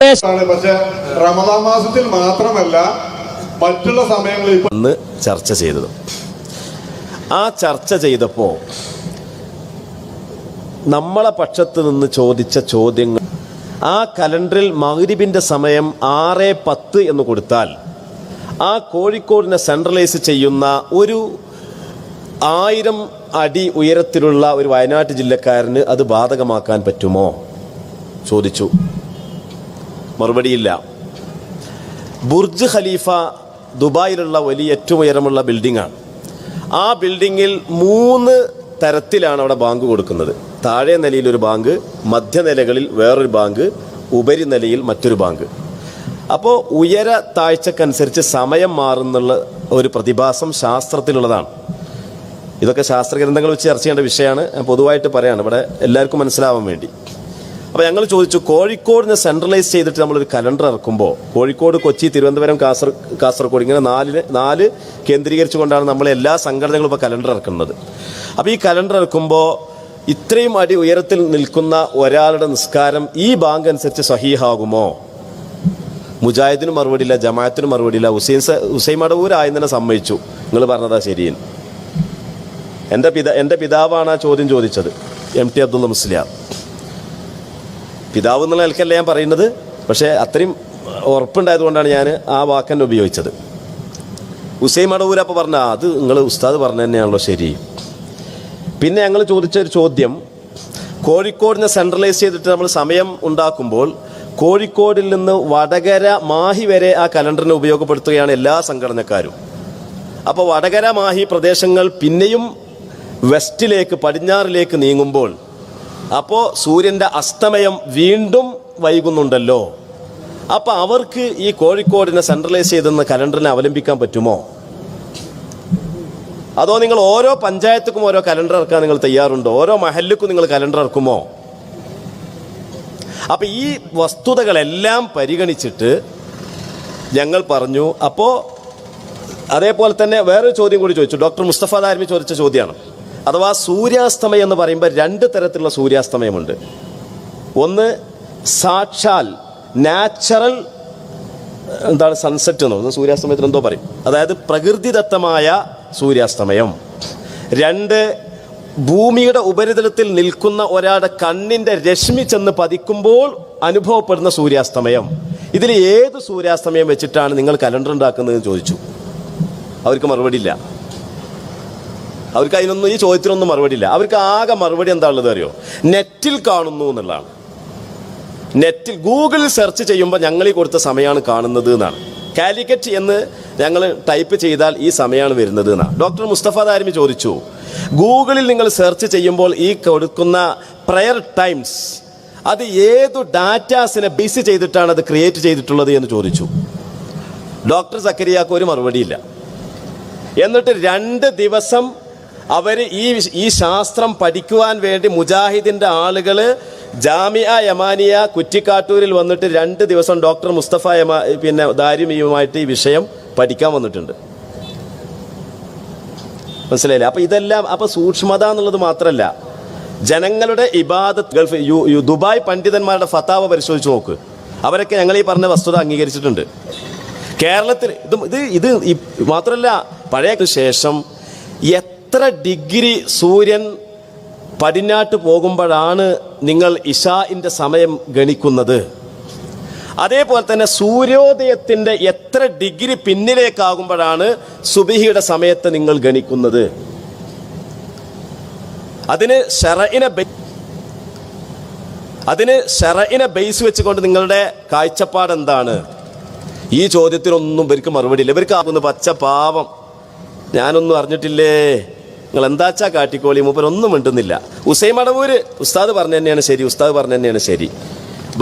പക്ഷെ റമദാൻ മാസത്തിൽ മാത്രമല്ല മറ്റുള്ള സമയങ്ങളിൽ അന്ന് ചർച്ച ചെയ്തത്. ആ ചർച്ച ചെയ്തപ്പോൾ നമ്മളെ പക്ഷത്ത് നിന്ന് ചോദിച്ച ചോദ്യങ്ങൾ ആ കലണ്ടറിൽ മഗ്രിബിന്റെ സമയം ആറ് പത്ത് എന്ന് കൊടുത്താൽ ആ കോഴിക്കോടിനെ സെൻട്രലൈസ് ചെയ്യുന്ന ഒരു ആയിരം അടി ഉയരത്തിലുള്ള ഒരു വയനാട്ട് ജില്ലക്കാരന് അത് ബാധകമാക്കാൻ പറ്റുമോ? ചോദിച്ചു. മറുപടിയില്ല. ബുർജ് ഖലീഫ ദുബായിലുള്ള വലിയ ഏറ്റവും ഉയരമുള്ള ബിൽഡിംഗാണ് ആ ബിൽഡിങ്ങിൽ മൂന്ന് തരത്തിലാണ് അവിടെ ബാങ്ക് കൊടുക്കുന്നത്. താഴെ നിലയിൽ ഒരു ബാങ്ക് മധ്യനിലകളിൽ വേറൊരു ബാങ്ക് ഉപരിനിലയിൽ മറ്റൊരു ബാങ്ക്. അപ്പോൾ ഉയര താഴ്ചക്കനുസരിച്ച് സമയം മാറുന്നുള്ള ഒരു പ്രതിഭാസം ശാസ്ത്രത്തിലുള്ളതാണ്. ഇതൊക്കെ ശാസ്ത്രഗ്രന്ഥങ്ങൾ വെച്ച് ചർച്ച ചെയ്യേണ്ട വിഷയമാണ്. പൊതുവായിട്ട് പറയാണ്. ഇവിടെ എല്ലാവർക്കും മനസ്സിലാവാൻ വേണ്ടി. അപ്പോൾ ഞങ്ങൾ ചോദിച്ചു കോഴിക്കോടിനെ സെൻട്രലൈസ് ചെയ്തിട്ട് നമ്മളൊരു കലണ്ടർ ഇറക്കുമ്പോൾ കോഴിക്കോട് കൊച്ചി തിരുവനന്തപുരം കാസർ കാസർഗോഡ് ഇങ്ങനെ നാലിന് നാല് കേന്ദ്രീകരിച്ചുകൊണ്ടാണ് നമ്മൾ എല്ലാ സംഘടനകളും ഇപ്പോൾ കലണ്ടർ ഇറക്കുന്നത്. അപ്പോൾ ഈ കലണ്ടർ ഇറക്കുമ്പോൾ ഇത്രയും അടി ഉയരത്തിൽ നിൽക്കുന്ന ഒരാളുടെ നിസ്കാരം ഈ ബാങ്ക് അനുസരിച്ച് സഹീഹാകുമോ? മുജാഹിദിനും മറുപടിയില്ല ജമാഅത്തിനും മറുപടിയില്ല. ഹുസൈൻ ഹുസൈൻ മടവൂരായി തന്നെ സമ്മതിച്ചു. നിങ്ങൾ പറഞ്ഞതാ ശരിയൻ. എന്റെ പിതാ എന്റെ പിതാവാണ് ആ ചോദ്യം ചോദിച്ചത്. M T Abdulla Musliyar. പിതാവ് എന്നുള്ള നിലക്കല്ല ഞാൻ പറയുന്നത്. പക്ഷേ അത്രയും ഉറപ്പുണ്ടായതുകൊണ്ടാണ് ഞാൻ ആ വാക്കന്നെ ഉപയോഗിച്ചത്. ഹുസൈൻ മടവൂർ അപ്പോൾ പറഞ്ഞ അത് നിങ്ങൾ ഉസ്താദ് പറഞ്ഞു തന്നെയാണല്ലോ ശരി. പിന്നെ ഞങ്ങൾ ചോദിച്ച ഒരു ചോദ്യം. കോഴിക്കോടിനെ സെൻട്രലൈസ് ചെയ്തിട്ട് നമ്മൾ സമയം ഉണ്ടാക്കുമ്പോൾ കോഴിക്കോടിൽ നിന്ന് വടകര മാഹി വരെ ആ കലണ്ടറിനെ ഉപയോഗപ്പെടുത്തുകയാണ് എല്ലാ സംഘടനക്കാരും. അപ്പോൾ വടകര മാഹി പ്രദേശങ്ങൾ പിന്നെയും വെസ്റ്റിലേക്ക് പടിഞ്ഞാറിലേക്ക് നീങ്ങുമ്പോൾ അപ്പോൾ സൂര്യന്റെ അസ്തമയം വീണ്ടും വൈകുന്നുണ്ടല്ലോ. അപ്പോൾ അവർക്ക് ഈ കോഴിക്കോടിനെ സെൻട്രലൈസ് ചെയ്തെന്ന കലണ്ടറിനെ അവലംബിക്കാൻ പറ്റുമോ? അതോ നിങ്ങൾ ഓരോ പഞ്ചായത്തുക്കും ഓരോ കലണ്ടർ ഇറക്കാൻ നിങ്ങൾ തയ്യാറുണ്ടോ? ഓരോ മഹല്ലുക്കും നിങ്ങൾ കലണ്ടർ ഇറക്കുമോ? അപ്പൊ ഈ വസ്തുതകളെല്ലാം പരിഗണിച്ചിട്ട് ഞങ്ങൾ പറഞ്ഞു അപ്പോൾ അതേപോലെ തന്നെ വേറൊരു ചോദ്യം കൂടി ചോദിച്ചു. ഡോക്ടർ മുസ്തഫ ചോദിച്ച ചോദ്യമാണ്. അഥവാ സൂര്യാസ്തമയം എന്ന് പറയുമ്പോൾ രണ്ട് തരത്തിലുള്ള സൂര്യാസ്തമയമുണ്ട്. ഒന്ന് സാക്ഷാൽ നാച്ചുറൽ എന്താണ് സൺസെറ്റ് എന്ന് പറയുന്നത്? സൂര്യാസ്തമയത്തിന് എന്തോ പറയും. അതായത് പ്രകൃതിദത്തമായ സൂര്യാസ്തമയം. രണ്ട് ഭൂമിയുടെ ഉപരിതലത്തിൽ നിൽക്കുന്ന ഒരാളുടെ കണ്ണിന്റെ രശ്മി ചെന്ന് പതിക്കുമ്പോൾ അനുഭവപ്പെടുന്ന സൂര്യാസ്തമയം. ഇതിൽ ഏത് സൂര്യാസ്തമയം വെച്ചിട്ടാണ് നിങ്ങൾ കലണ്ടർ ഉണ്ടാക്കുന്നതെന്ന് ചോദിച്ചു. അവർക്ക് മറുപടിയില്ല അവർക്ക് അതിനൊന്നും ഈ ചോദ്യത്തിനൊന്നും മറുപടിയില്ല. അവർക്ക് ആകെ മറുപടി എന്താ ഉള്ളത് അറിയോ? നെറ്റിൽ കാണുന്നു എന്നുള്ളതാണ്. നെറ്റിൽ ഗൂഗിളിൽ സെർച്ച് ചെയ്യുമ്പോൾ ഞങ്ങൾ ഈ കൊടുത്ത സമയമാണ് കാണുന്നത് എന്നാണ്. കാലിക്കറ്റ് എന്ന് ഞങ്ങൾ ടൈപ്പ് ചെയ്താൽ ഈ സമയമാണ് വരുന്നത് എന്നാണ്. ഡോക്ടർ മുസ്തഫ ദാരിമി ചോദിച്ചു ഗൂഗിളിൽ നിങ്ങൾ സെർച്ച് ചെയ്യുമ്പോൾ ഈ കൊടുക്കുന്ന പ്രയർ ടൈംസ് അത് ഏതു ഡാറ്റാസിനെ ബേസ് ചെയ്തിട്ടാണ് അത് ക്രിയേറ്റ് ചെയ്തിട്ടുള്ളത് എന്ന് ചോദിച്ചു. ഡോക്ടർ സക്കരിയാക്ക് ഒരു മറുപടിയില്ല. എന്നിട്ട് രണ്ട് ദിവസം അവർ ഈ ഈ ശാസ്ത്രം പഠിക്കുവാൻ വേണ്ടി മുജാഹിദിന്റെ ആളുകൾ ജാമിയ യമാനിയ കുറ്റിക്കാട്ടൂരിൽ വന്നിട്ട് രണ്ട് ദിവസം ഡോക്ടർ മുസ്തഫ യമാ പിന്നെ ദാരിമിയുമായിട്ട് ഈ വിഷയം പഠിക്കാൻ വന്നിട്ടുണ്ട്. മനസ്സിലായില്ലേ? അപ്പോൾ ഇതെല്ലാം അപ്പോൾ സൂക്ഷ്മത എന്നുള്ളത് മാത്രമല്ല ജനങ്ങളുടെ ഇബാദത്ത് ഗൾഫ് ദുബായ് പണ്ഡിതന്മാരുടെ ഫത്താവ് പരിശോധിച്ച് നോക്ക്. അവരൊക്കെ ഞങ്ങൾ ഈ പറഞ്ഞ വസ്തുത അംഗീകരിച്ചിട്ടുണ്ട്. കേരളത്തിൽ ഇത് ഇത് ഇത് മാത്രമല്ല പഴയ ശേഷം എത്ര ഡിഗ്രി സൂര്യൻ പടിഞ്ഞാട്ട് പോകുമ്പോഴാണ് നിങ്ങൾ ഇഷാന്റെ സമയം ഗണിക്കുന്നത്? അതേപോലെ തന്നെ സൂര്യോദയത്തിന്റെ എത്ര ഡിഗ്രി പിന്നിലേക്കാകുമ്പോഴാണ് സുബിഹിയുടെ സമയത്ത് നിങ്ങൾ ഗണിക്കുന്നത്? അതിന് ഷറയിനെ അതിന് ഷറയിനെ ബേസ് വെച്ചുകൊണ്ട് നിങ്ങളുടെ കാഴ്ചപ്പാട് എന്താണ്? ഈ ചോദ്യത്തിനൊന്നും ഇവർക്ക് മറുപടിയില്ല ഇവർക്ക് ആകുന്ന പച്ച പാവം. ഞാനൊന്നും അറിഞ്ഞിട്ടില്ലേ? നിങ്ങൾ എന്താച്ചാ കാട്ടിക്കോളി മൂപ്പരൊന്നും മിണ്ടുന്നില്ല. ഉസൈ മടവൂര് ഉസ്താദ് പറഞ്ഞു തന്നെയാണ് ശരി ഉസ്താദ് പറഞ്ഞു തന്നെയാണ് ശരി.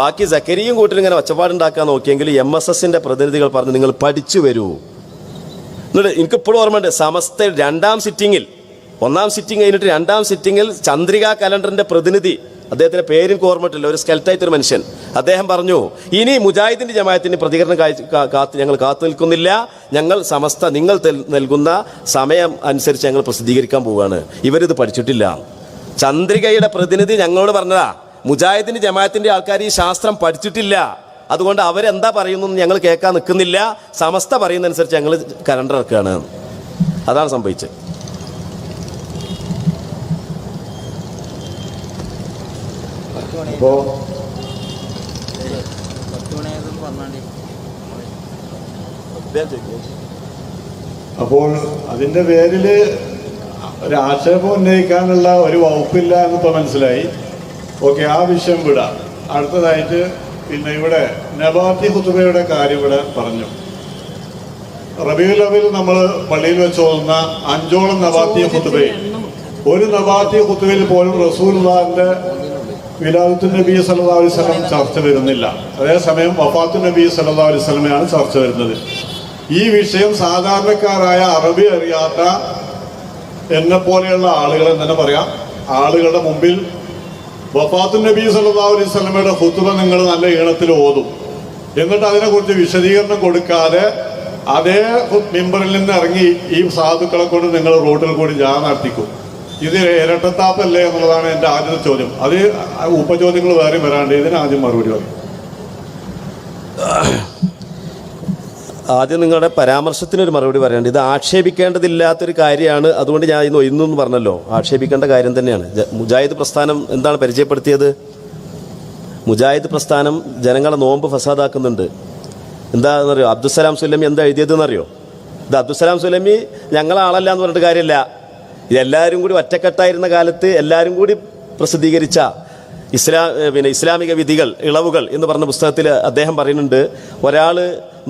ബാക്കി ജക്കരിയും കൂട്ടിൽ ഇങ്ങനെ ഒച്ചപ്പാടുണ്ടാക്കാൻ നോക്കിയെങ്കിൽ എം എസ് എസിന്റെ പ്രതിനിധികൾ പറഞ്ഞു നിങ്ങൾ പഠിച്ചു വരൂ. എന്നിട്ട് എനിക്ക് ഇപ്പോഴും ഓർമ്മയുണ്ട് സമസ്ത രണ്ടാം സിറ്റിങ്ങിൽ ഒന്നാം സിറ്റിംഗ് കഴിഞ്ഞിട്ട് രണ്ടാം സിറ്റിങ്ങിൽ ചന്ദ്രിക കലണ്ടറിന്റെ പ്രതിനിധി അദ്ദേഹത്തിന്റെ പേരും ഓർമ്മയിട്ടില്ല ഒരു സ്കെൽറ്റായിട്ടൊരു മനുഷ്യൻ. അദ്ദേഹം പറഞ്ഞു ഇനി മുജാഹിദിന്റെ ജമായത്തിന്റെ പ്രതികരണം കാത്ത് ഞങ്ങൾ കാത്തു നിൽക്കുന്നില്ല. ഞങ്ങൾ സമസ്ത നിങ്ങൾ നൽകുന്ന സമയം അനുസരിച്ച് ഞങ്ങൾ പ്രസിദ്ധീകരിക്കാൻ പോവുകയാണ്. ഇവരിത് പഠിച്ചിട്ടില്ല. ചന്ദ്രികയുടെ പ്രതിനിധി ഞങ്ങളോട് പറഞ്ഞതാ മുജാഹിദിന്റെ ജമാഅത്തിന്റെ ആൾക്കാർ ഈ ശാസ്ത്രം പഠിച്ചിട്ടില്ല. അതുകൊണ്ട് അവരെന്താ പറയുന്നു ഞങ്ങൾ കേൾക്കാൻ നിൽക്കുന്നില്ല. സമസ്ത പറയുന്നതനുസരിച്ച് ഞങ്ങൾ കലണ്ടർ ഇറക്കുകയാണ്. അതാണ് സംഭവിച്ചത്. അപ്പോൾ അതിന്റെ പേരിൽ ഒരു ആക്ഷേപം ഉന്നയിക്കാനുള്ള ഒരു വകുപ്പില്ല എന്നിപ്പോ മനസ്സിലായി. ഓക്കെ ആ വിഷയം വിടാം. അടുത്തതായിട്ട് പിന്നെ ഇവിടെ നബാത്തി ഹുത്തുബയുടെ കാര്യം ഇവിടെ പറഞ്ഞു. റബിയുൽ അവൽ നമ്മൾ പള്ളിയിൽ വെച്ച് ഓതുന്ന അഞ്ചോളം നബാത്തി ഹുത്തുബയിൽ ഒരു നബാത്തി ഹുത്തുബയിൽ പോലും റസൂൽന്റെ വിലാദത്തു നബി സല്ലാ അലൈഹി വസല്ലം ചർച്ച വരുന്നില്ല. അതേസമയം വഫാത്തു നബി സല്ലാ അലൈഹി വസല്ലമയാണ് ചർച്ച വരുന്നത്. ഈ വിഷയം സാധാരണക്കാരായ അറബി അറിയാത്ത എന്നെ പോലെയുള്ള ആളുകളെ തന്നെ പറയാം. ആളുകളുടെ മുമ്പിൽ വഫാത്തു നബി സല്ലാ അലൈഹി വസല്ലമയുടെ ഹുത്തുബ നിങ്ങൾ നല്ല ഈണത്തിൽ ഓതും. എന്നിട്ട് അതിനെക്കുറിച്ച് വിശദീകരണം കൊടുക്കാതെ അതേ മെമ്പറിൽ നിന്ന് ഇറങ്ങി ഈ സാധുക്കളെ കൊണ്ട് നിങ്ങൾ റോഡിൽ കൂടി ജാ നടത്തിക്കും. ഇത് ഇരട്ടത്താപ്പല്ലേ എന്നുള്ളതാണ് എന്റെ ആദ്യത്തെ ചോദ്യം. അത് ഉപചോദ്യങ്ങൾ വേറെ വരാണ്ട്. ഇതിന് ആദ്യം മറുപടി പറയും. ആദ്യം നിങ്ങളുടെ പരാമർശത്തിനൊരു മറുപടി പറയേണ്ടത് ഇത് ആക്ഷേപിക്കേണ്ടതില്ലാത്തൊരു കാര്യമാണ്. അതുകൊണ്ട് ഞാൻ ഇന്ന് ഇന്നും പറഞ്ഞല്ലോ. ആക്ഷേപിക്കേണ്ട കാര്യം തന്നെയാണ്. മുജാഹിദ് പ്രസ്ഥാനം എന്താണ് പരിചയപ്പെടുത്തിയത്? മുജാഹിദ് പ്രസ്ഥാനം ജനങ്ങളെ നോമ്പ് ഫസാദാക്കുന്നുണ്ട്. എന്താണെന്നറിയോ അബ്ദുസലാം സുലമി എന്താ എഴുതിയതെന്നറിയോ? ഇത് അബ്ദുസലാം സുലമി ഞങ്ങളാളല്ല എന്ന് പറഞ്ഞിട്ട് കാര്യമില്ല. ഇതെല്ലാവരും കൂടി ഒറ്റക്കെട്ടായിരുന്ന കാലത്ത് എല്ലാവരും കൂടി പ്രസിദ്ധീകരിച്ച ഇസ്ലാം പിന്നെ ഇസ്ലാമിക വിധികൾ ഇളവുകൾ എന്ന് പറഞ്ഞ പുസ്തകത്തിൽ അദ്ദേഹം പറയുന്നുണ്ട് ഒരാൾ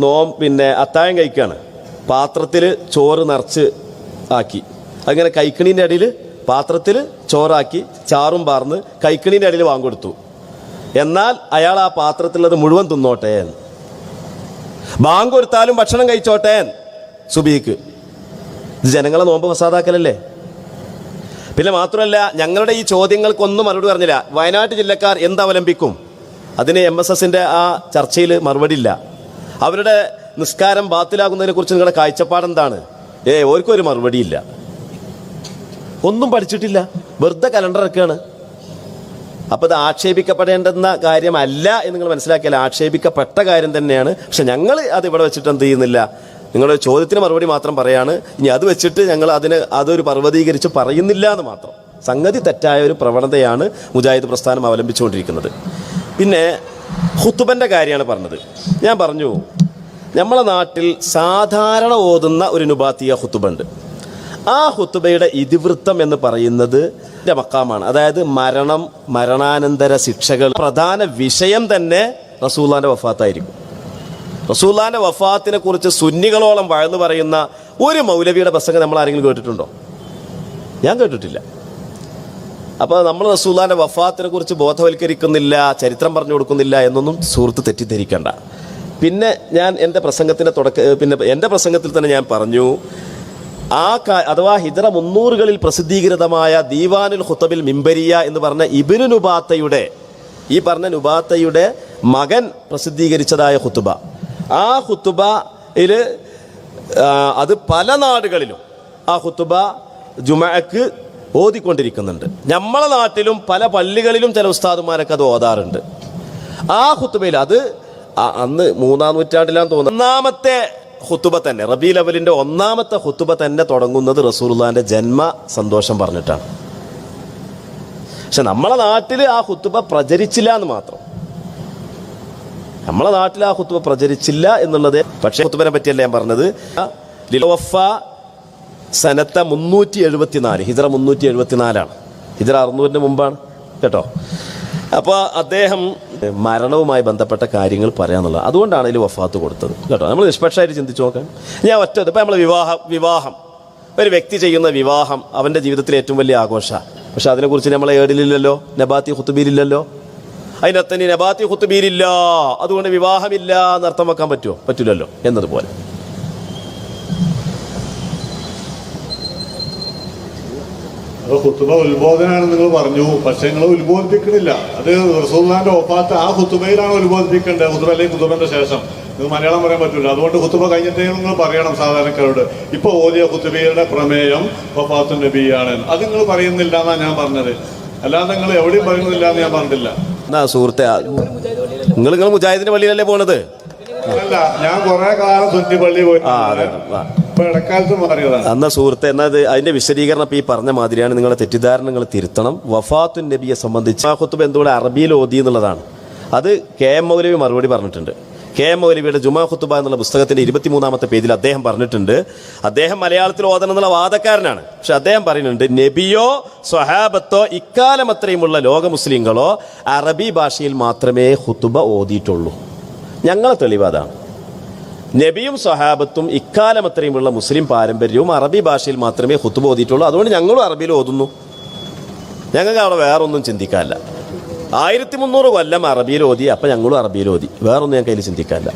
നോം പിന്നെ അത്താഴം കഴിക്കുകയാണ് പാത്രത്തിൽ ചോറ് നിറച്ച് ആക്കി അങ്ങനെ കൈക്കിണീന്റെ അടിയിൽ പാത്രത്തിൽ ചോറാക്കി ചാറും പാർന്ന് കൈക്കിണീന്റെ അടിയിൽ വാങ്ങിക്കൊടുത്തു എന്നാൽ അയാൾ ആ പാത്രത്തിലുള്ളത് മുഴുവൻ തിന്നോട്ടെ. ബാങ്ക് കൊടുത്താലും ഭക്ഷണം കഴിച്ചോട്ടേൻ. സുബീക്ക് ഇത് ജനങ്ങളെ നോമ്പ് ഫസാദാക്കലല്ലേ പിന്നെ മാത്രമല്ല ഞങ്ങളുടെ ഈ ചോദ്യങ്ങൾക്കൊന്നും മറുപടി പറഞ്ഞില്ല. വയനാട്ട് ജില്ലക്കാർ എന്ത് അവലംബിക്കും? അതിന് എം എസ് എസിന്റെ ആ ചർച്ചയിൽ മറുപടി ഇല്ല അവരുടെ നിസ്കാരം ബാത്തിലാകുന്നതിനെ കുറിച്ച് നിങ്ങളുടെ കാഴ്ചപ്പാട് എന്താണ്? ഏ ഓർക്കൊരു മറുപടിയില്ല. ഒന്നും പഠിച്ചിട്ടില്ല. വെറുതെ കലണ്ടർ ഇറക്കുകയാണ് അപ്പോൾ ഇത് ആക്ഷേപിക്കപ്പെടേണ്ടുന്ന കാര്യമല്ല എന്ന് നിങ്ങൾ മനസ്സിലാക്കിയാൽ ആക്ഷേപിക്കപ്പെട്ട കാര്യം തന്നെയാണ്. പക്ഷെ ഞങ്ങൾ അത് ഇവിടെ വെച്ചിട്ട് എന്ത് ചെയ്യുന്നില്ല? നിങ്ങളുടെ ചോദ്യത്തിന് മറുപടി മാത്രം പറയാണ്. ഇനി അത് വെച്ചിട്ട് ഞങ്ങൾ അതിന് അതൊരു പർവതീകരിച്ച് പറയുന്നില്ല എന്ന് മാത്രം. സംഗതി തെറ്റായ ഒരു പ്രവണതയാണ് മുജാഹിദ് പ്രസ്ഥാനം അവലംബിച്ചുകൊണ്ടിരിക്കുന്നത്. പിന്നെ ഹുത്തുബന്റെ കാര്യമാണ് പറഞ്ഞത്. ഞാൻ പറഞ്ഞു നമ്മളെ നാട്ടിൽ സാധാരണ ഓതുന്ന ഒരു നുബാത്തിയ ഹുത്തുബുണ്ട് ആ ഹുത്തുബയുടെ ഇതിവൃത്തം എന്ന് പറയുന്നത് മക്കാമാണ്. അതായത് മരണം മരണാനന്തര ശിക്ഷകൾ പ്രധാന വിഷയം തന്നെ റസൂല്ലാന്റെ വഫാത്തായിരിക്കും. റസൂല്ലാന്റെ വഫാത്തിനെ കുറിച്ച് സുന്നികളോളം വഴന്നു പറയുന്ന ഒരു മൗലവിയുടെ പ്രസംഗം നമ്മൾ ആരെങ്കിലും കേട്ടിട്ടുണ്ടോ? ഞാൻ കേട്ടിട്ടില്ല. അപ്പോൾ നമ്മൾ റസൂല്ലാന്റെ വഫാത്തിനെ കുറിച്ച് ബോധവൽക്കരിക്കുന്നില്ല ചരിത്രം പറഞ്ഞു കൊടുക്കുന്നില്ല എന്നൊന്നും സുഹൃത്ത് തെറ്റിദ്ധരിക്കണ്ട. പിന്നെ ഞാൻ എന്റെ പ്രസംഗത്തിന്റെ തുടക്ക പിന്നെ എന്റെ പ്രസംഗത്തിൽ തന്നെ ഞാൻ പറഞ്ഞു ആ കാ അഥവാ ഹിജറ മുന്നൂറുകളിൽ പ്രസിദ്ധീകൃതമായ ദീവാനുൽ ഹുത്തബിൽ മിംബരിയ എന്ന് പറഞ്ഞ ഇബിനു നുബാത്തയുടെ ഈ പറഞ്ഞ നുബാത്തയുടെ മകൻ പ്രസിദ്ധീകരിച്ചതായ ഹുത്തുബ ആ ഹുത്തുബയിൽ അത് പല നാടുകളിലും ആ ഹുത്തുബ ജുമാക്ക് ഓതിക്കൊണ്ടിരിക്കുന്നുണ്ട്. നമ്മളെ നാട്ടിലും പല പള്ളികളിലും ചില ഉസ്താദുമാരൊക്കെ അത് ഓതാറുണ്ട്. ആ ഹുത്തുബയിൽ അത് അന്ന് മൂന്നാം നൂറ്റാണ്ടിലാന്ന് തോന്നുന്നു. ഒന്നാമത്തെ ഹുത്തുബ തന്നെ റബി ലവലിന്റെ ഒന്നാമത്തെ ഹുത്തുബ തന്നെ തുടങ്ങുന്നത് റസൂലുള്ളാന്റെ ജന്മ സന്തോഷം പറഞ്ഞിട്ടാണ്. പക്ഷെ നമ്മളെ നാട്ടിൽ ആ ഹുത്തുബ പ്രചരിച്ചില്ല എന്ന് മാത്രം. നമ്മളെ നാട്ടിൽ ആ ഹുത്തുബ പ്രചരിച്ചില്ല എന്നുള്ളത് പക്ഷേ ഹുത്തുബനെ പറ്റിയല്ല ഞാൻ പറഞ്ഞത്. ലിലോഫ സനത്ത മുന്നൂറ്റി എഴുപത്തിനാല് ഹിജറ മുന്നൂറ്റി എഴുപത്തിനാലാണ് ഹിജറ അറുന്നൂറിന് മുമ്പാണ്. കേട്ടോ? അപ്പോൾ അദ്ദേഹം മരണവുമായി ബന്ധപ്പെട്ട കാര്യങ്ങൾ പറയാന്നുള്ളത്. അതുകൊണ്ടാണ് ഇതിൽ വഫാത്ത് കൊടുത്തത്. കേട്ടോ? നമ്മൾ നിഷ്പക്ഷമായിട്ട് ചിന്തിച്ചു നോക്കാം. ഞാൻ ഒറ്റ ഇപ്പം നമ്മൾ വിവാഹം വിവാഹം. ഒരു വ്യക്തി ചെയ്യുന്ന വിവാഹം അവന്റെ ജീവിതത്തിലെ ഏറ്റവും വലിയ ആഘോഷമാണ്. പക്ഷെ അതിനെക്കുറിച്ച് നമ്മളെ ഏടിലില്ലല്ലോ? നബാത്തി ഹുത്തുബീലില്ലല്ലോ അതിനകത്ത് ഇനി നബാത്തി ഹുത്തുബീലില്ല അതുകൊണ്ട് വിവാഹമില്ല എന്ന് അർത്ഥം വെക്കാൻ പറ്റുമോ? പറ്റില്ലല്ലോ എന്നതുപോലെ. ഹുത്തുബ ഉത്ബോധനാണ് നിങ്ങൾ പറഞ്ഞു. പക്ഷെ നിങ്ങൾ ഉത്ബോധിപ്പിക്കണില്ല. അത് റസൂല്ലാന്റെ ഒപ്പാത്ത ആ ഹുത്തുബയിലാണ് ഉത്ബോധിപ്പിക്കേണ്ടത്. ഹുത്തുബ അല്ലെങ്കിൽ ഹുത്തുബന്റെ ശേഷം. നിങ്ങൾ മലയാളം പറയാൻ പറ്റില്ല അതുകൊണ്ട് ഹുത്തുബ കഴിഞ്ഞിട്ടേ നിങ്ങൾ പറയണം സാധാരണക്കാരോട്. ഇപ്പൊ ഓതിയ ഹുത്തുബയുടെ പ്രമേയം ഒപ്പാത്തു നബിയാണ്. അത് നിങ്ങൾ പറയുന്നില്ല എന്നാണ് ഞാൻ പറഞ്ഞത്. അല്ലാതെ നിങ്ങൾ എവിടെയും പറയുന്നില്ല എന്ന് ഞാൻ പറഞ്ഞില്ല എന്നാ സുഹൃത്തെ നിങ്ങൾ നിങ്ങൾ മുജാഹിദിന്റെ പള്ളിയിലല്ലേ പോണത്? അല്ല ഞാൻ കുറെ കാലം സുന്നി പള്ളി പോയി. ആ അതെ അന്ന സുഹൃത്തെ എന്നാ അതിന്റെ വിശദീകരണം ഈ പറഞ്ഞ മാതിരിയാണ് നിങ്ങളെ തെറ്റിദ്ധാരണകൾ തിരുത്തണം. വഫാത്തു നബിയെ സംബന്ധിച്ച് ആ എന്തുകൊണ്ട് അറബിയിൽ ഓതി എന്നുള്ളതാണ്. അത് കെ എം മൗലവി മറുപടി പറഞ്ഞിട്ടുണ്ട്. കെ എം മൗലവിയുടെ ജുമാ ഖുത്തുബ എന്നുള്ള പുസ്തകത്തിന്റെ ഇരുപത്തിമൂന്നാമത്തെ പേജിൽ അദ്ദേഹം പറഞ്ഞിട്ടുണ്ട്. അദ്ദേഹം മലയാളത്തിൽ ഓതണം എന്നുള്ള വാദക്കാരനാണ്. പക്ഷെ അദ്ദേഹം പറയുന്നുണ്ട് നബിയോ സ്വഹാബത്തോ ഇക്കാലം അത്രയുമുള്ള ലോക മുസ്ലിങ്ങളോ അറബി ഭാഷയിൽ മാത്രമേ ഖുത്തുബ ഓതിയിട്ടുള്ളൂ. ഞങ്ങളെ തെളിവാതാണ് നബിയും സ്വഹാബത്തും ഇക്കാലം അത്രയുമുള്ള മുസ്ലിം പാരമ്പര്യവും അറബി ഭാഷയിൽ മാത്രമേ ഹുത്തുബ ഓതിയിട്ടുള്ളൂ. അതുകൊണ്ട് ഞങ്ങളും അറബിയിൽ ഓതുന്നു. ഞങ്ങൾക്ക് അവിടെ വേറൊന്നും ചിന്തിക്കാനില്ല. ആയിരത്തി മുന്നൂറ് കൊല്ലം അറബിയിൽ ഓതി അപ്പം ഞങ്ങളും അറബിയിൽ ഓതി. വേറൊന്നും ഞാൻ കയ്യിൽ ചിന്തിക്കാല്ല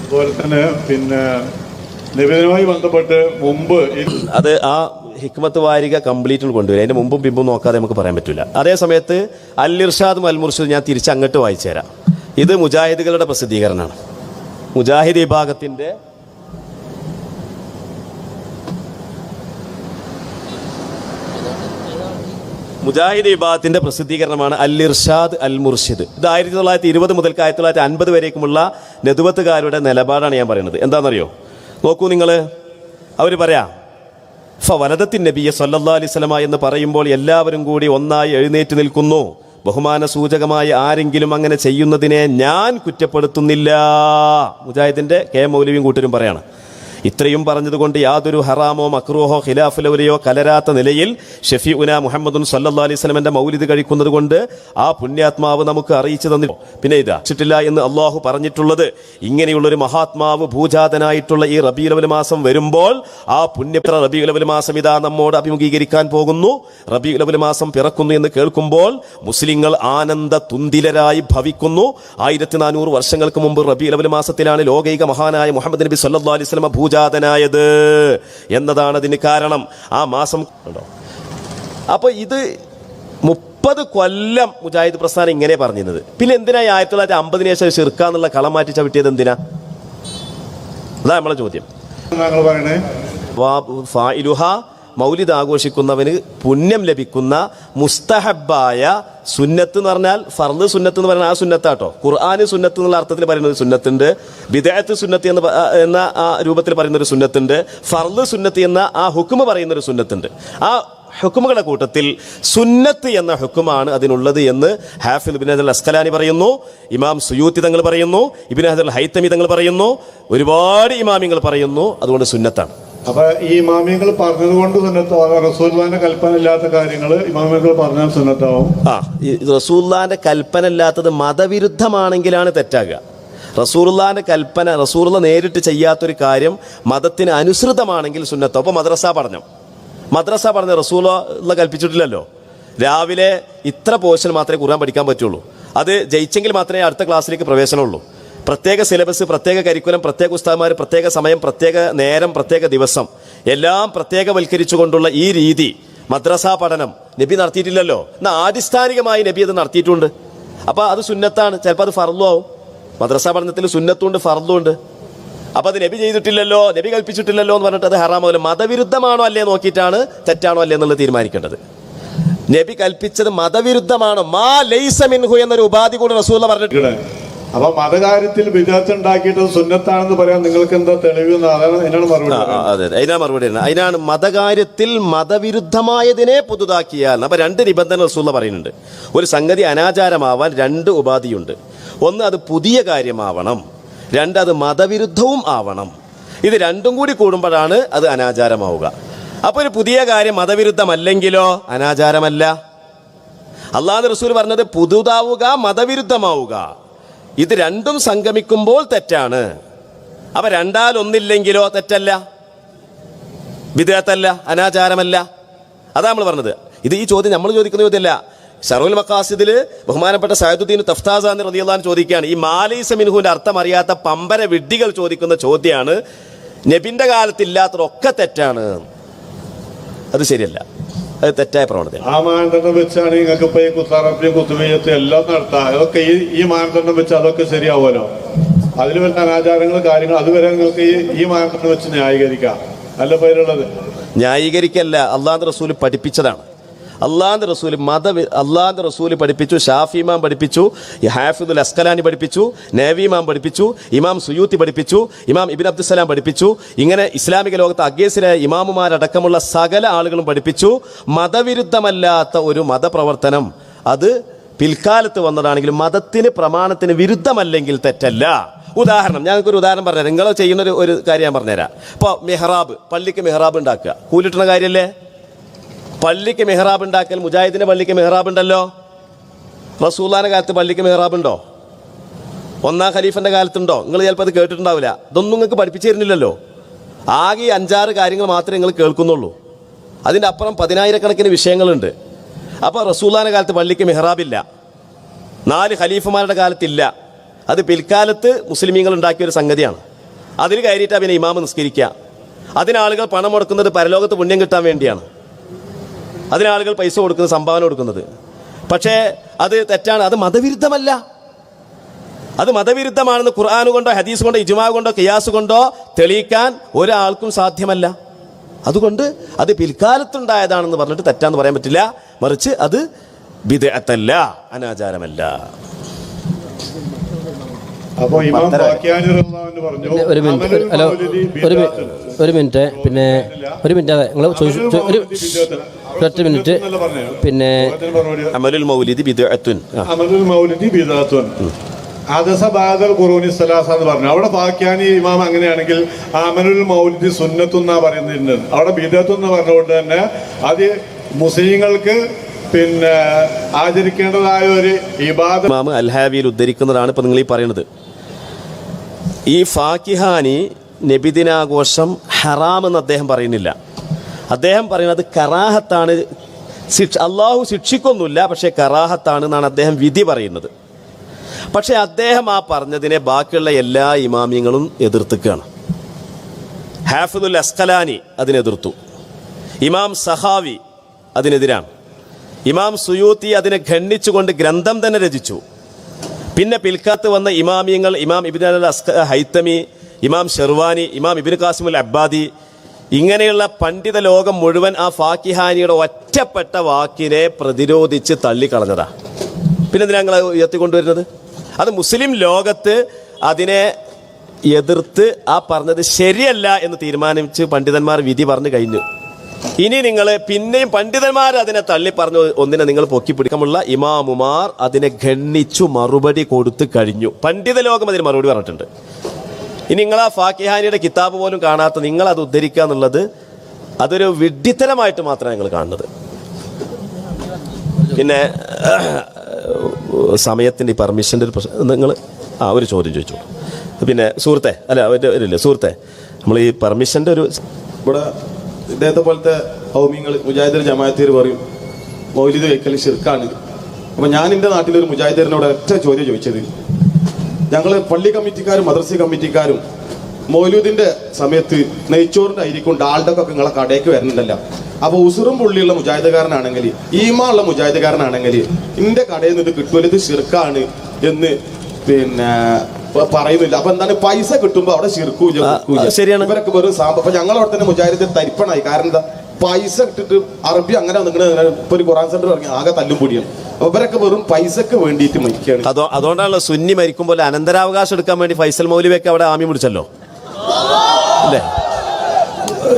അതുപോലെ തന്നെ പിന്നെ നിവേദനവുമായി ബന്ധപ്പെട്ട് മുമ്പ് അത് ആ ഹിക്മത്ത് വാരിക കംപ്ലീറ്റ് കൊണ്ടുവരും. അതിന്റെ മുമ്പും പിമ്പും നോക്കാതെ നമുക്ക് പറയാൻ പറ്റില്ല അതേ സമയത്ത് അൽ ഇർഷാദും അൽ മുർഷിദും ഞാൻ തിരിച്ച് അങ്ങോട്ട് വായിച്ചു തരാം. ഇത് മുജാഹിദുകളുടെ പ്രസിദ്ധീകരണമാണ്. മുജാഹിദ് വിഭാഗത്തിന്റെ മുജാഹിദ് വിഭാഗത്തിന്റെ പ്രസിദ്ധീകരണമാണ് അൽ ഇർഷാദ് അൽ മുർഷിദ് ഇത് ആയിരത്തി തൊള്ളായിരത്തി ഇരുപത് മുതൽ ആയിരത്തി തൊള്ളായിരത്തി അൻപത് വരേക്കുമുള്ള നെതുവത്തുകാരുടെ നിലപാടാണ് ഞാൻ പറയുന്നത്. എന്താണെന്നറിയോ? നോക്കൂ നിങ്ങൾ അവർ പറയാം ഫവനദത്തിൻ നബിയെ സല്ലല്ലാ അലൈഹി സ്വലമ എന്ന് പറയുമ്പോൾ എല്ലാവരും കൂടി ഒന്നായി എഴുന്നേറ്റ് നിൽക്കുന്നു. ബഹുമാന സൂചകമായി ആരെങ്കിലും അങ്ങനെ ചെയ്യുന്നതിനെ ഞാൻ കുറ്റപ്പെടുത്തുന്നില്ല. മുജാഹിദിന്റെ കെ മൗലവിയും കൂട്ടരും പറയാണ്. ഇത്രയും പറഞ്ഞതുകൊണ്ട് യാതൊരു ഹറാമോ മക്രൂഹോ ഖിലാഫുലവരെയോ കലരാത്ത നിലയിൽ ഷെഫി ഉന മുഹമ്മദുൻ സല്ലാ അലൈഹി സ്വലമിന്റെ മൗലിദ് കഴിക്കുന്നത് കൊണ്ട് ആ പുണ്യാത്മാവ് നമുക്ക് അറിയിച്ചു തന്നു പിന്നെ ഇത് അച്ചിട്ടില്ല എന്ന് അള്ളാഹു പറഞ്ഞിട്ടുള്ളത് ഇങ്ങനെയുള്ള ഒരു മഹാത്മാവ് ഭൂജാതനായിട്ടുള്ള ഈ റബീലവൽ മാസം വരുമ്പോൾ ആ പുണ്യപ്ര റബീലവൽ മാസം ഇതാ നമ്മോട് അഭിമുഖീകരിക്കാൻ പോകുന്നു. റബീലവൽ മാസം പിറക്കുന്നു എന്ന് കേൾക്കുമ്പോൾ മുസ്ലിങ്ങൾ ആനന്ദ തുന്തിലരായി ഭവിക്കുന്നു. ആയിരത്തി നാനൂറ് വർഷങ്ങൾക്ക് മുമ്പ് റബീലവൽ മാസത്തിലാണ് ലോകൈക മഹാനായ മുഹമ്മദ് നബി സല്ലാ അലൈഹി വസല്ലമ ഭൂജാതനായത് എന്നതാണ് അതിന് കാരണം. ആ മാസം കണ്ടോ അപ്പൊ ഇത് മുപ്പത് കൊല്ലം മുജാഹിദ് പ്രസ്ഥാനം ഇങ്ങനെ പറഞ്ഞിരുന്നത്. പിന്നെ എന്തിനാ ഈ ആയിരത്തി തൊള്ളായിരത്തി അമ്പതിന് ശേഷം ഷിർക്കാന്നുള്ള കളം മാറ്റി ചവിട്ടിയത് എന്തിനാ? അതാ നമ്മളെ ചോദ്യം. മൗലിദ് ആഘോഷിക്കുന്നവന് പുണ്യം ലഭിക്കുന്ന മുസ്തഹബായ സുന്നത്ത് എന്ന് പറഞ്ഞാൽ ഫർദ് സുന്നത്ത് എന്ന് പറഞ്ഞാൽ ആ സുന്നത്താട്ടോ. ഖുർആാന് സുന്നത്ത് എന്നുള്ള അർത്ഥത്തിൽ പറയുന്ന ഒരു സുന്നത്തുണ്ട്. വിദേഹത്ത് സുന്നത്ത് എന്ന് എന്ന ആ രൂപത്തിൽ പറയുന്ന ഒരു സുന്നത്തുണ്ട്. ഫർദ് സുന്നത്ത് എന്ന ആ ഹുക്കുമ പറയുന്ന ഒരു സുന്നത്തുണ്ട്. ആ ഹുക്കുമുകളുടെ കൂട്ടത്തിൽ സുന്നത്ത് എന്ന ഹുക്കുമാണ് അതിനുള്ളത് എന്ന് ഹാഫിൽ ഇബിൻ അസ്കലാനി പറയുന്നു. ഇമാം സുയൂത്തി തങ്ങൾ പറയുന്നു. ഇബിൻ ഹജർ ഹൈത്തമി തങ്ങൾ പറയുന്നു. ഒരുപാട് ഇമാമിങ്ങൾ പറയുന്നു. അതുകൊണ്ട് സുന്നത്താണ്. അപ്പൊ ഈ ഇമാമിയങ്ങൾ പറഞ്ഞത് കൊണ്ട് സുന്നത്താവും റസൂല്ലാന്റെ കൽപ്പന ഇല്ലാത്ത കാര്യങ്ങൾ ഇമാമിയങ്ങൾ പറഞ്ഞാൽ സുന്നത്താവും. ആ റസൂല്ലാന്റെ കൽപ്പന ഇല്ലാത്തത് മതവിരുദ്ധമാണെങ്കിലാണ് തെറ്റാകുക. റസൂറുല്ലാന്റെ കൽപ്പന റസൂറുള്ള നേരിട്ട് ചെയ്യാത്തൊരു കാര്യം മതത്തിന് അനുസൃതമാണെങ്കിൽ സുന്നത്തോ അപ്പൊ മദ്രസ പറഞ്ഞു. മദ്രസ പറഞ്ഞ റസൂലുള്ള കൽപ്പിച്ചിട്ടില്ലല്ലോ. രാവിലെ ഇത്ര പോർഷൻ മാത്രമേ ഖുർആൻ പഠിക്കാൻ പറ്റുള്ളൂ. അത് ജയിച്ചെങ്കിൽ മാത്രമേ അടുത്ത ക്ലാസ്സിലേക്ക് പ്രവേശനമുള്ളൂ. പ്രത്യേക സിലബസ് പ്രത്യേക കരിക്കുലം പ്രത്യേക ഉസ്താദ്മാർ പ്രത്യേക സമയം പ്രത്യേക നേരം പ്രത്യേക ദിവസം. എല്ലാം പ്രത്യേകവൽക്കരിച്ചുകൊണ്ടുള്ള ഈ രീതി മദ്രസ പഠനം നബി നടത്തിയിട്ടില്ലല്ലോ. എന്നാൽ ആധിസ്ഥാനികമായി നബി അത് നടത്തിയിട്ടുണ്ട്. അപ്പോൾ അത് സുന്നത്താണ്. ചിലപ്പോൾ അത് ഫർദു ആവും മദ്രസ പഠനത്തിൽ സുന്നത്തുണ്ട് ഫർദുണ്ട്. ഉണ്ട് അപ്പൊ അത് നബി ചെയ്തിട്ടില്ലല്ലോ നബി കൽപ്പിച്ചിട്ടില്ലല്ലോ എന്ന് പറഞ്ഞിട്ട് അത് ഹറാമല്ല മതവിരുദ്ധമാണോ അല്ലേ നോക്കിയിട്ടാണ് തെറ്റാണോ അല്ലേ എന്നുള്ളത് തീരുമാനിക്കേണ്ടത്. നബി കൽപ്പിച്ചത് മതവിരുദ്ധമാണോ? മാ ലൈസ മിൻഹു എന്നൊരു ഉപാധി കൂടി റസൂല പറഞ്ഞിട്ടുണ്ട്. അപ്പൊ മതകാര്യത്തിൽ വിദഗ്ധ ഉണ്ടാക്കിയിട്ട് സുന്നത്താണെന്ന് പറയാൻ നിങ്ങൾക്ക് എന്താ തെളിവ് അതിനാണ് മറുപടി അതെ. അതിനാ മറുപടി അതിനാണ് മതകാര്യത്തിൽ മതവിരുദ്ധമായതിനെ പുതുതാക്കിയാൽ അപ്പൊ രണ്ട് നിബന്ധന റസൂള്ള പറയുന്നുണ്ട്. ഒരു സംഗതി അനാചാരമാവാൻ രണ്ട് ഉപാധിയുണ്ട്. ഒന്ന് അത് പുതിയ കാര്യമാവണം. രണ്ട് അത് മതവിരുദ്ധവും ആവണം. ഇത് രണ്ടും കൂടി കൂടുമ്പോഴാണ് അത് അനാചാരമാവുക. അപ്പൊ ഒരു പുതിയ കാര്യം മതവിരുദ്ധമല്ലെങ്കിലോ അനാചാരമല്ല. അള്ളാഹ് റസൂൽ പറഞ്ഞത് പുതുതാവുക മതവിരുദ്ധമാവുക. ഇത് രണ്ടും സംഗമിക്കുമ്പോൾ തെറ്റാണ്. അവ രണ്ടാൽ ഒന്നില്ലെങ്കിലോ തെറ്റല്ല? വിദേഹത്തല്ല അനാചാരമല്ല? അതാ നമ്മൾ പറഞ്ഞത്. ഇത് ഈ ചോദ്യം നമ്മൾ ചോദിക്കുന്ന ചോദ്യമല്ല. ഷറുൽ മക്കാസിദിൽ ബഹുമാനപ്പെട്ട സയദുദ്ദീൻ തഫ്താസാന്ന് റതിയുള്ളാൻ ചോദിക്കുകയാണ്. ഈ മാലീസ മിൻഹുവിന്റെ അർത്ഥം അറിയാത്ത പമ്പര വിഡ്ഢികൾ ചോദിക്കുന്ന ചോദ്യമാണ്. നബിന്റെ കാലത്തില്ലാത്തതൊക്കെ തെറ്റാണ്. അത് ശരിയല്ല. അത് തെറ്റായ പ്രവണതയാണ്. ആ മാനദണ്ഡം വെച്ചാണ് നിങ്ങൾക്ക് ഇപ്പൊ ഈ കുത്താറപ്പിയും കുത്തുവീയത്തും എല്ലാം നടത്താം അതൊക്കെ ഈ ഈ മാനദണ്ഡം വെച്ച് അതൊക്കെ ശരിയാവുമല്ലോ. അതിൽ വരുന്ന അനാചാരങ്ങൾ കാര്യങ്ങൾ അതുവരെ നിങ്ങൾക്ക് ഈ ഈ മാനദണ്ഡം വെച്ച് ന്യായീകരിക്കാം. അല്ല പേരുള്ളത്. ന്യായീകരിക്കല്ല അള്ളാഹ് റസൂൽ പഠിപ്പിച്ചതാണ്. അള്ളാന്റെ റസൂൽ മത അള്ളാഹാന്റെ റസൂൽ പഠിപ്പിച്ചു ഷാഫി ഇമാം പഠിപ്പിച്ചു ഹാഫിദുൽ അസ്കലാനി പഠിപ്പിച്ചു നേവി ഇമാം പഠിപ്പിച്ചു ഇമാം സുയൂത്തി പഠിപ്പിച്ചു ഇമാം ഇബിൻ അബ്ദുസലാം പഠിപ്പിച്ചു. ഇങ്ങനെ ഇസ്ലാമിക ലോകത്ത് അഗേസിലെ ഇമാമുമാരടക്കമുള്ള സകല ആളുകളും പഠിപ്പിച്ചു. മതവിരുദ്ധമല്ലാത്ത ഒരു മതപ്രവർത്തനം. അത് പിൽക്കാലത്ത് വന്നതാണെങ്കിലും മതത്തിന് പ്രമാണത്തിന് വിരുദ്ധമല്ലെങ്കിൽ തെറ്റല്ല. ഉദാഹരണം ഞങ്ങൾക്കൊരു ഉദാഹരണം പറഞ്ഞുതരാം. നിങ്ങൾ ചെയ്യുന്ന ഒരു കാര്യം ഞാൻ പറഞ്ഞുതരാം. ഇപ്പോൾ മെഹ്റാബ് പള്ളിക്ക് മെഹ്റാബ് ഉണ്ടാക്കുക. കൂലിട്ടുന്ന കാര്യമല്ലേ പള്ളിക്ക് മെഹ്റാബ് ഉണ്ടാക്കൽ മുജാഹിദിന്റെ പള്ളിക്ക് മെഹ്റാബ് ഉണ്ടല്ലോ? റസൂലാന്റെ കാലത്ത് പള്ളിക്ക് മെഹ്റാബ് ഉണ്ടോ? ഒന്നാം ഖലീഫിന്റെ കാലത്തുണ്ടോ? നിങ്ങൾ ചിലപ്പോൾ അത് കേട്ടിട്ടുണ്ടാവില്ല. ഇതൊന്നും നിങ്ങൾക്ക് പഠിപ്പിച്ചു തരുന്നില്ലല്ലോ. ആകെ അഞ്ചാറ് കാര്യങ്ങൾ മാത്രമേ നിങ്ങൾ കേൾക്കുന്നുള്ളൂ. അതിന്റെ അപ്പുറം പതിനായിരക്കണക്കിന് വിഷയങ്ങളുണ്ട്. അപ്പോൾ റസൂലാന്റെ കാലത്ത് പള്ളിക്ക് മെഹ്റാബില്ല നാല് ഖലീഫുമാരുടെ കാലത്തില്ല അത് പിൽക്കാലത്ത് മുസ്ലിമീങ്ങൾ ഉണ്ടാക്കിയ ഒരു സംഗതിയാണ്. അതിൽ കയറിയിട്ടാണ് പിന്നെ ഇമാമ് നിസ്കരിക്കുക. അതിനാളുകൾ പണം മുടക്കുന്നത് പരലോകത്ത് പുണ്യം കിട്ടാൻ വേണ്ടിയാണ്. അതിനാളുകൾ പൈസ കൊടുക്കുന്നത് സംഭാവന കൊടുക്കുന്നത്. പക്ഷേ അത് തെറ്റാണ്. അത് മതവിരുദ്ധമല്ല. അത് മതവിരുദ്ധമാണെന്ന് ഖുർആൻ കൊണ്ടോ ഹദീസ് കൊണ്ടോ ഇജുമാ കൊണ്ടോ കിയാസ് കൊണ്ടോ തെളിയിക്കാൻ ഒരാൾക്കും സാധ്യമല്ല. അതുകൊണ്ട് അത് പിൽക്കാലത്തുണ്ടായതാണെന്ന് പറഞ്ഞിട്ട് തെറ്റാന്ന് പറയാൻ പറ്റില്ല. മറിച്ച് അത് വിദഗ്ധല്ല അനാചാരമല്ല. ഒരു മിനിറ്റ്. ഹലോ ഒരു ഒരു മിനിറ്റ്. പിന്നെ ഒരു മിനിറ്റ്. അതെ നിങ്ങൾ ചോദിച്ചു ഒരു ഒറ്റ മിനിറ്റ്. എന്നല്ല പറഞ്ഞത്. പിന്നെ അമലുൽ മൗലിദി ബിദഅത്തുൻ. അമലുൽ മൗലിദി ബിദഅത്തുൻ. ഹദസ ബാദൽ ഖുറൂനി സലാസ എന്ന് പറഞ്ഞു. അവിടെ പാക്കിയാനി ഇമാം അങ്ങനെയാണെങ്കിൽ അമലുൽ മൗലിദി സുന്നത്തു എന്നാ പറയുന്നുണ്ട് അവിടെ ബിദത്തു എന്ന് പറഞ്ഞുകൊണ്ട് തന്നെ അത് മുസ്ലിങ്ങൾക്ക് പിന്നെ ആചരിക്കേണ്ടതായ ഒരു ഇബാദ ഇമാം അൽഹാവിയിൽ ഉദ്ധരിക്കുന്നതാണ് ഇപ്പൊ നിങ്ങൾ ഈ പറയുന്നത് ഈ ഫാക്കിഹാനി നബിദിനാഘോഷം ഹറാം എന്ന് അദ്ദേഹം പറയുന്നില്ല. അദ്ദേഹം പറയുന്നത് കറാഹത്താണ്. ശിക്ഷ അള്ളാഹു ശിക്ഷിക്കൊന്നുമില്ല പക്ഷേ കറാഹത്താണ് എന്നാണ് അദ്ദേഹം വിധി പറയുന്നത്. പക്ഷേ അദ്ദേഹം ആ പറഞ്ഞതിനെ ബാക്കിയുള്ള എല്ലാ ഇമാമിയങ്ങളും എതിർത്തുകയാണ് ഹാഫിദുൽ അസ്കലാനി അതിനെതിർത്തു. ഇമാം സഹാവി അതിനെതിരാണ്. ഇമാം സുയൂത്തി അതിനെ ഖണ്ഡിച്ചുകൊണ്ട് ഗ്രന്ഥം തന്നെ രചിച്ചു. പിന്നെ പിൽക്കാത്ത് വന്ന ഇമാമിയങ്ങൾ ഇമാം ഇബിൻ അൽ അസ്ക ഹൈത്തമി ഇമാം ഷെർവാനി ഇമാം ഇബിൻ കാസിമുൽ അബ്ബാദി ഇങ്ങനെയുള്ള പണ്ഡിത ലോകം മുഴുവൻ ആ ഫാക്കിഹാനിയുടെ ഒറ്റപ്പെട്ട വാക്കിനെ പ്രതിരോധിച്ച് തള്ളിക്കളഞ്ഞതാ. പിന്നെ ഞങ്ങൾ ഉയർത്തിക്കൊണ്ടുവരുന്നത്? അത് മുസ്ലിം ലോകത്ത് അതിനെ എതിർത്ത് ആ പറഞ്ഞത് ശരിയല്ല എന്ന് തീരുമാനിച്ച് പണ്ഡിതന്മാർ വിധി പറഞ്ഞു കഴിഞ്ഞു. ഇനി നിങ്ങൾ പിന്നെയും പണ്ഡിതന്മാർ അതിനെ തള്ളി പറഞ്ഞു ഒന്നിനെ നിങ്ങൾ പൊക്കിപ്പിടിക്കാമുള്ള ഇമാമുമാർ അതിനെ ഖണ്ണിച്ചു മറുപടി കൊടുത്തു കഴിഞ്ഞു. പണ്ഡിത ലോകം അതിന് മറുപടി പറഞ്ഞിട്ടുണ്ട്. ഇനി നിങ്ങൾ ആ ഫാക്കിഹാനിയുടെ കിതാബ് പോലും കാണാത്ത നിങ്ങൾ അത് ഉദ്ധരിക്കുക എന്നുള്ളത് അതൊരു വിഡ്ഢിത്തരമായിട്ട് മാത്രമേ ഞങ്ങൾ കാണുന്നത്. പിന്നെ സമയത്തിന്റെ പെർമിഷന്റെ ഒരു പ്രശ്നം. നിങ്ങൾ ആ ഒരു ചോദ്യം ചോദിച്ചു പിന്നെ സുഹൃത്തെ അല്ല ഇല്ല സുഹൃത്തെ നമ്മൾ ഈ പെർമിഷന്റെ ഒരു ഇവിടെ ഇദ്ദേഹത്തെ പോലത്തെ ഹൗമിങ്ങൾ മുജാഹിദർ ജമാഅത്തീർ പറയും മൗലിദ് വയ്ക്കൽ ഷിർക്കാണ് അപ്പം ഞാൻ എന്റെ നാട്ടിലൊരു മുജാഹിദറിനോട് ഒറ്റ ചോദ്യം ചോദിച്ചത് ഞങ്ങൾ പള്ളി കമ്മിറ്റിക്കാരും മദ്രസ കമ്മിറ്റിക്കാരും മൗലൂദിന്റെ സമയത്ത് നെയ്ച്ചോറിന്റെ അരിക്കും ഡാൾഡൊക്കെ നിങ്ങളെ കടയ്ക്ക് വരുന്നുണ്ടല്ലോ അപ്പൊ ഉസുറും പുള്ളിയുള്ള മുജാഹിദക്കാരനാണെങ്കിൽ ഈമുള്ള മുജാഹിദക്കാരനാണെങ്കിൽ ഇന്റെ കടയിൽ നിന്ന് കിട്ടുമല്ലോ ഇത് ഷിർക്കാണ് എന്ന് പിന്നെ പറയുന്നില്ല അപ്പൊ എന്താണ് പൈസ കിട്ടുമ്പോ അവിടെ. ആ, ശരിയാണ്. ഇവരൊക്കെ വെറും സാമ്പ അപ്പൊ ഞങ്ങൾ അവിടെ തന്നെ മുജാഹിദ് തരിപ്പണായി കാരണം എന്താ പൈസ ഇട്ടിട്ട് അറബി അങ്ങനെ നിങ്ങൾ ഇപ്പൊ ഒരു ഖുറാൻ സെന്റർ ഇറങ്ങി ആകെ തല്ലും പൊടിയാണ് ഇവരൊക്കെ വെറും പൈസക്ക് വേണ്ടിയിട്ട് മരിക്കുകയാണ് അതോ അതുകൊണ്ടാണല്ലോ സുന്നി മരിക്കുമ്പോൾ അനന്തരാവകാശം എടുക്കാൻ വേണ്ടി ഫൈസൽ മൗലിവൊക്കെ അവിടെ ആമി മുടിച്ചല്ലോ അല്ലേ?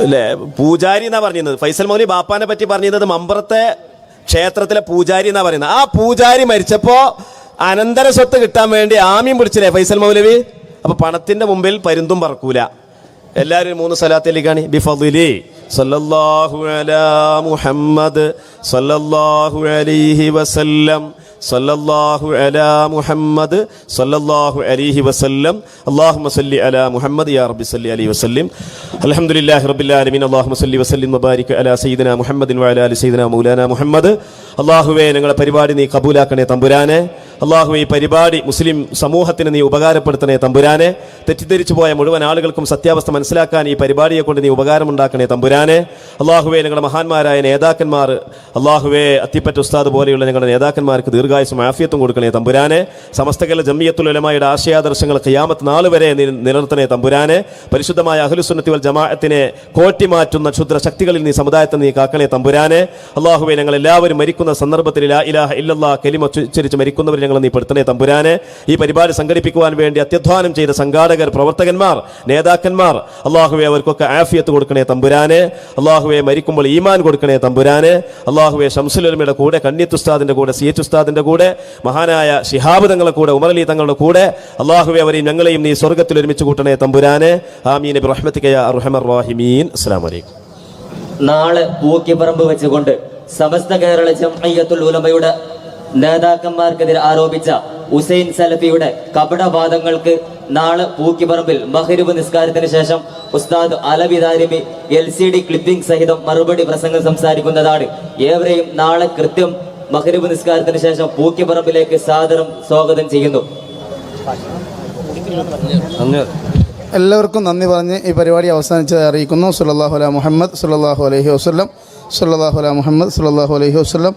അല്ലേ? പൂജാരി എന്നാ പറഞ്ഞിരുന്നത്? ഫൈസൽ മൗലി ബാപ്പാനെ പറ്റി പറഞ്ഞിരുന്നത് മമ്പറത്തെ ക്ഷേത്രത്തിലെ പൂജാരി എന്നാ പറയുന്നത്. ആ പൂജാരി മരിച്ചപ്പോ അനന്തര സ്വത്ത് കിട്ടാൻ വേണ്ടി ആമിയും പിടിച്ചില്ലേ ഫൈസൽ മൗലവി? അപ്പൊ പണത്തിന്റെ മുമ്പിൽ പരുന്തും പറക്കൂല. എല്ലാവരും മൂന്ന് സ്ഥലത്തേക്കാണ് ബിഫദിലി സല്ലല്ലാഹു അലാ മുഹമ്മദ് സല്ലല്ലാഹു അലൈഹി വസല്ലം. സല്ലല്ലാഹു അലാ മുഹമ്മദ് സല്ലല്ലാഹു അലൈഹി വസല്ലം. അല്ലാഹുമ്മ സല്ലി അലാ മുഹമ്മദ് യാ റബ്ബി സല്ലി അലൈഹി വസല്ലം. അൽഹംദുലില്ലാഹി റബ്ബിൽ ആലമീൻ. അല്ലാഹുമ്മ സല്ലി വസല്ലം വബാരിക് അലാ സയ്യിദന മുഹമ്മദിൻ വഅലാ അലി സയ്യിദന മൗലാന മുഹമ്മദ്. അല്ലാഹുവേ ഞങ്ങളുടെ പരിപാടി നീ കബൂലാക്കണേ തമ്പുരാനെ. അള്ളാഹു ഈ പരിപാടി മുസ്ലിം സമൂഹത്തിന് നീ ഉപകാരപ്പെടുത്തണേ തമ്പുരാനെ. തെറ്റിദ്ധരിച്ചു പോയ മുഴുവൻ ആളുകൾക്കും സത്യാവസ്ഥ മനസ്സിലാക്കാൻ ഈ പരിപാടിയെ കൊണ്ട് നീ ഉപകാരമുണ്ടാക്കണേ തമ്പുരാനെ. അള്ളാഹുവെ ഞങ്ങളുടെ മഹാന്മാരായ നേതാക്കന്മാർ അള്ളാഹുവെ അത്തിപ്പറ്റ ഉസ്താദ് പോലെയുള്ള ഞങ്ങളുടെ നേതാക്കന്മാർക്ക് ദീർഘായുസും ആഫിയത്തും കൊടുക്കണേ തമ്പുരാനെ. സമസ്തകല ജമ്മിയത്തുൽ ഉലമയുടെ ആശയാദർശങ്ങൾ ഖിയാമത്ത് നാൾ വരെ നില- നിലനിർത്തണേ തമ്പുരാനെ. പരിശുദ്ധമായ അഹ്ലുസുന്നത്തി വൽ ജമാഅത്തിനെ കോട്ടിമാറ്റുന്ന ക്ഷുദ്ര ശക്തികളിൽ നീ സമുദായത്തെ നീ കാക്കണേ തമ്പുരാനെ. അള്ളാഹുവെ ഞങ്ങൾ എല്ലാവരും മരിക്കുന്ന സന്ദർഭത്തിൽ ഇലാഹ ഇല്ലല്ലാ കലിമ ഉച്ചരിച്ച് മരിക്കുന്നവർ ഞങ്ങൾ നീ പെടുത്തണേ തമ്പുരാനെ. ഈ പരിപാടി സംഘടിപ്പിക്കുവാൻ വേണ്ടി അത്യധ്വാനം ചെയ്ത സംഘാടകർ പ്രവർത്തകന്മാർ നേതാക്കന്മാർ അള്ളാഹുവെ അവർക്കൊക്കെ ആഫിയത്ത് കൊടുക്കണേ തമ്പുരാനെ. അള്ളാഹുവെ മരിക്കുമ്പോൾ ഈമാൻ കൊടുക്കണേ തമ്പുരാനെ. അള്ളാഹുവെ ഷംസുലമയുടെ കൂടെ കണ്ണിയത്ത് ഉസ്താദിന്റെ കൂടെ സി എച്ച് ഉസ്താദിന്റെ കൂടെ മഹാനായ ഷിഹാബ് തങ്ങളുടെ കൂടെ ഉമറലി തങ്ങളുടെ കൂടെ അള്ളാഹുവെ അവരെയും ഞങ്ങളെയും നീ സ്വർഗത്തിൽ ഒരുമിച്ച് കൂട്ടണേ തമ്പുരാനെ. ആമീൻ. റഹ്മത്തിക്കയ അർഹമർ റാഹിമീൻ. അസ്സലാമു അലൈക്കും. നാളെ പൂക്കിപ്പറമ്പ് വെച്ചുകൊണ്ട് സമസ്ത കേരള ജംഅയ്യത്തുൽ ഉലമയുടെ നേതാക്കന്മാർക്കെതിരെ ആരോപിച്ച ഉസൈൻ സലഫിയുടെ കപടവാദങ്ങൾക്ക് നാളെ പൂക്കിപ്പറമ്പിൽ മഹരിബ് നിസ്കാരത്തിന് ശേഷം ഉസ്താദ് Alavi Darimi L C D clipping സഹിതം മറുപടി പ്രസംഗം സംസാരിക്കുന്നതാണ്. ഏവരെയും നാളെ കൃത്യം മഹരിബ് നിസ്കാരത്തിന് ശേഷം പൂക്കിപ്പറമ്പിലേക്ക് സാദരം സ്വാഗതം ചെയ്യുന്നു. എല്ലാവർക്കും നന്ദി പറഞ്ഞ് ഈ പരിപാടി അവസാനിച്ചതായി അറിയിക്കുന്നു. സുല്ലാഹു അല മുഹമ്മദ് സുല്ലാഹു അലഹി വസ്ലം സുല്ലാഹു അല മുഹമ്മദ് സുല്ലാഹു അലഹി വസ്ലം